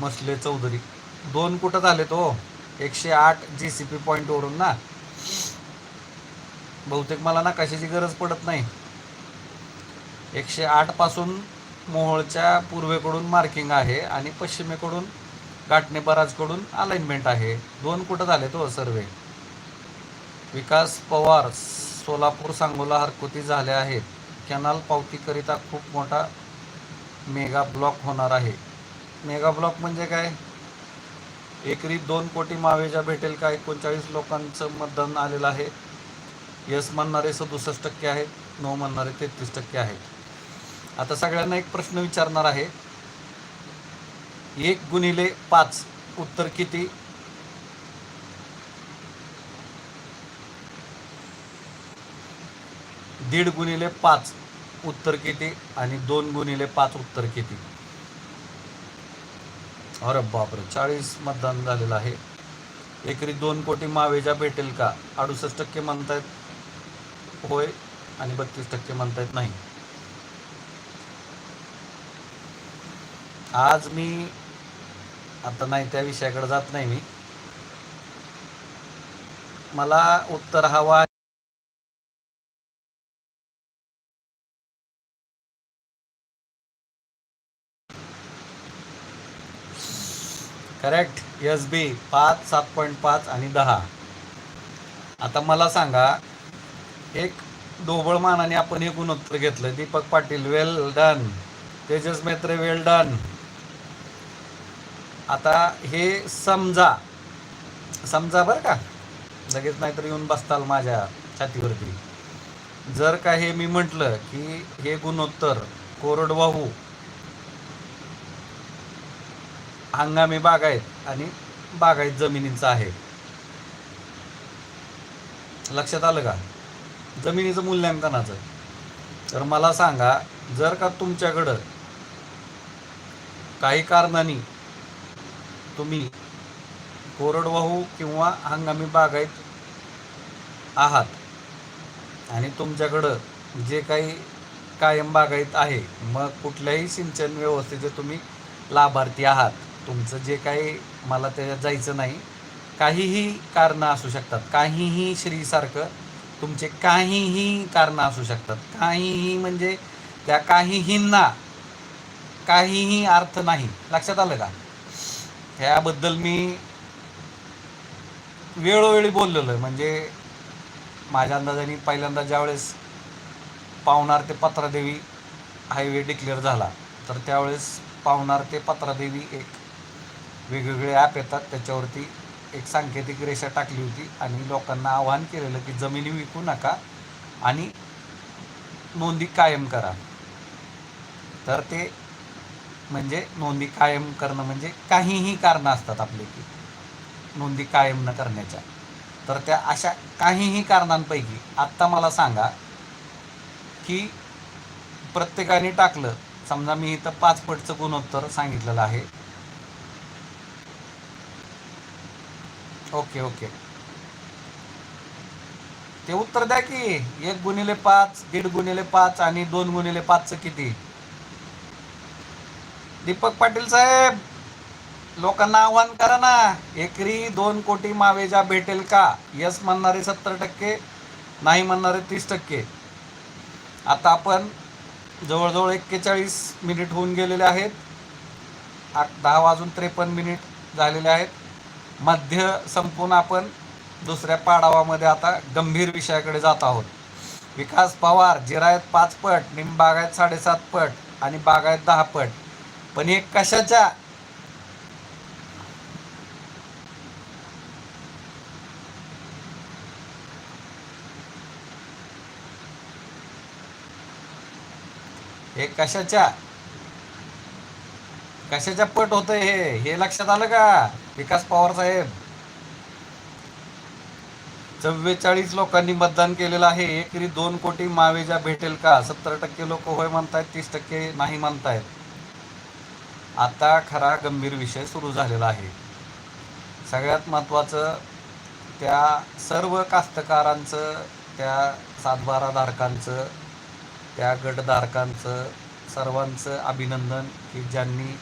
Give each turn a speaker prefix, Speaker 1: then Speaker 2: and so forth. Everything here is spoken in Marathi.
Speaker 1: मसले चौधरी. दोन कुठं झाले तो हो? एकशे आठ जी सी पी पॉईंटवरून ना. बहुतेक मला ना कशाची गरज पडत नाही. एकशे आठपासून मोहोळच्या पूर्वेकडून मार्किंग आहे आणि पश्चिमेकडून गाठणे बराजकडून अलाइनमेंट आहे. दोन कुठं झाले तो सर्वे विकास पवार सोलापूर सांगोला हरकुती झाल्या आहेत. कॅनाल पावतीकरिता खूप मोठा मेगा ब्लॉक होणार आहे. मेगा ब्लॉक म्हणजे काय? एकरी दोन कोटी मावेजा भेटेल का? एकोणचाळीस लोकांचं मतदान आलेलं आहे. यस म्हणणारे सदुसष्ट टक्के आहेत नो म्हणणारे तेहतीस टक्के आहेत. आता सगळ्यांना एक प्रश्न विचारणार आहे. एक गुणिले पाच उत्तर किती? दीड गुणिले पाच उत्तर किती? आणि दोन गुणिले पाच उत्तर किती? अरे बापरे चाळीस मतदान झालेलं आहे. एकरी दोन कोटी मावेजा भेटेल का? अडुसष्ट टक्के म्हणतायत. होय आणि बत्तीस टक्के म्हणतायत नाही. आज मी आता नाही त्या विषयाकडे जात नाही मी. मला उत्तर हवा करेक्ट एस बी पाच सात पॉईंट पाच आणि दहा. आता मला सांगा एक ढोबळ मानाने आपण हे गुणोत्तर घेतलं Deepak Patil well done Tejas Metre well done आता हे समजा समजा बरं का? लगेच नाहीतर येऊन बसताल माझ्या छातीवरती. जर का हे मी म्हटलं की हे गुणोत्तर कोरडवाहू हंगामी बागायत आणि बागायत जमिनींचा आहे. लक्षात आलं का? जमिनीचं मूल्यांकनाचं तर मला सांगा जर का तुमच्याकडं काही कारणांनी तुम्ही कोरडवाहू किंवा हंगामी बागायत आहात आणि तुमच्याकडं जे काही कायम बागायत आहे मग कुठल्याही सिंचन व्यवस्थेचे तुम्ही लाभार्थी आहात. तुमचं जे काही मला त्याच्यात जायचं नाही काहीही कारणं असू शकतात. काहीही श्रीसारखं तुमचे काहीही कारणं असू शकतात. काहीही म्हणजे त्या काहीहींना काहीही अर्थ नाही. लक्षात आलं का? ह्याबद्दल मी वेळोवेळी बोललेलो आहे. म्हणजे माझ्या अंदाजाने पहिल्यांदा ज्यावेळेस पावणार ते पत्रादेवी हायवे डिक्लेअर झाला तर त्यावेळेस पावनार ते पत्रादेवी एक वेगवेगळे ॲप येतात. त्याच्यावरती एक सांकेतिक रेषा टाकली होती आणि लोकांना आवाहन केलेलं की जमिनी विकू नका आणि नोंदी कायम करा. तर ते म्हणजे नोंदी कायम करणं म्हणजे काहीही कारणं असतात आपले की नोंदी कायम न करण्याच्या. तर त्या अशा काहीही कारणांपैकी आत्ता मला सांगा की प्रत्येकाने टाकलं. समजा मी इथं पाच पटचं गुणोत्तर सांगितलेलं आहे. Okay okay. ते उत्तर द्या की एक गुणिले पाच दीड गुणिले पाच आणि दोन गुणिले पाचचं किती? दीपक पाटील साहेब लोकांना आव्हान करा ना. एकरी दोन कोटी मावेजा भेटेल का? यस म्हणणारे सत्तर टक्के नाही म्हणणारे तीस टक्के. आता आपण जवळजवळ एक्केचाळीस मिनिट होऊन गेलेले आहेत. आठ दहा वाजून त्रेपन्न मिनिट झालेले आहेत. मध्य संपून आपण दुसऱ्या पाडावामध्ये आता गंभीर विषयाकडे जात आहोत. विकास पवार जिरायत पाच पट निमबागायत साडेसात पट आणि बागायत दहा पट. पण हे कशाच्या? हे कशाच्या? कशाच्या पट होतंय हे? हे लक्षात आलं का? विकास पवार साहेब. चव्वेचाळीस लोकांनी मतदान केलेलं आहे. एकरी दोन कोटी मावेजा भेटेल का? सत्तर टक्के लोक होय म्हणतायत तीस टक्के नाही म्हणतायत. आता खरा गंभीर विषय सुरू झालेला आहे. सगळ्यात महत्त्वाचं त्या सर्व कास्तकारांचं त्या सातबाराधारकांचं त्या गटधारकांचं सर्वांचं अभिनंदन की ज्यांनी